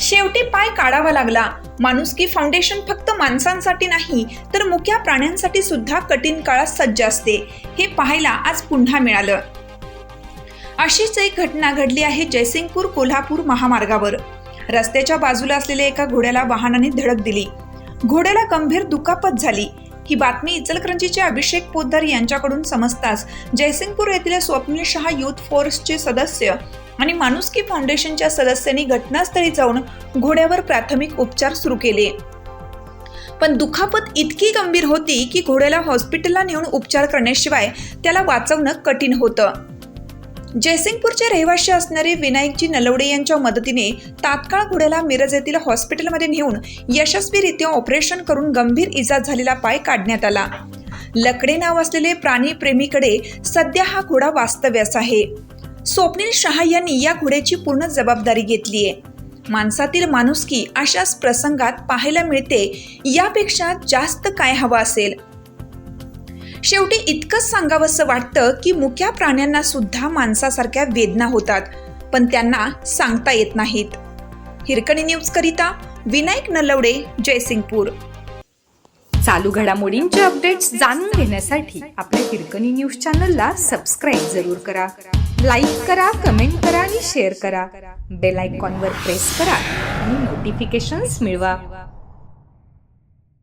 शेवटी पाय काढावा लागला. माणुसकी फाउंडेशन फक्त माणसांसाठी नाही तर मुख्या प्राण्यांसाठी सुद्धा कठीण काळात सज्ज असते. हे पाहायला आज पुन्हा मिळालं. अशीच एक घटना घडली आहे जयसिंगपूर कोल्हापूर महामार्गावर. रस्त्याच्या बाजूला असलेल्या एका घोड्याला वाहनाने धडक दिली. घोड्याला गंभीर दुखापत झाली. ही बातमी इचलकरंजीचे अभिषेक पोद्दार यांच्याकडून समजताच जयसिंगपूर येथील स्वप्नील शहा युथ फोर्सचे सदस्य आणि माणुसकी फाउंडेशनच्या सदस्यांनी घटनास्थळी जाऊन घोड्यावर प्राथमिक उपचार सुरू केले. पण दुखापत इतकी गंभीर होती की घोड्याला हॉस्पिटलला नेऊन उपचार करण्याशिवाय त्याला वाचवणं कठीण होतं. जयसिंगपूरचे रहिवासी असणारे विनायकजी नलवडे यांच्या मदतीने तात्काळ घोड्याला मिरज येथील हॉस्पिटलमध्ये नेऊन यशस्वीरित्या ऑपरेशन करून गंभीर इजा झालेला पाय काढण्यात आला. लकडे नाव असलेले प्राणीप्रेमीकडे सध्या हा घोडा वास्तव्यास आहे. स्वप्नील शहा यांनी या घोड्याची पूर्ण जबाबदारी घेतली आहे. माणसातील माणुसकी अशाच प्रसंगात पाहायला मिळते यापेक्षा जास्त काय हवं असेल? शेवटी इतकंच सांगावंसं वाटतं की मुक्या प्राण्यांना सुद्धा माणसासारख्या वेदना होतात पण त्यांना सांगता येत नाहीत. हिरकणी न्यूज करिता विनायक नलवडे जयसिंगपूर. चालू घडामोडींचे अपडेट्स जाणून घेण्यासाठी आपल्या हिरकणी न्यूज चॅनलला सबस्क्राईब जरूर करा. लाईक करा कमेंट करा आणि शेअर करा. बेल आयकॉनवर प्रेस करा आणि नोटिफिकेशन्स मिळवा.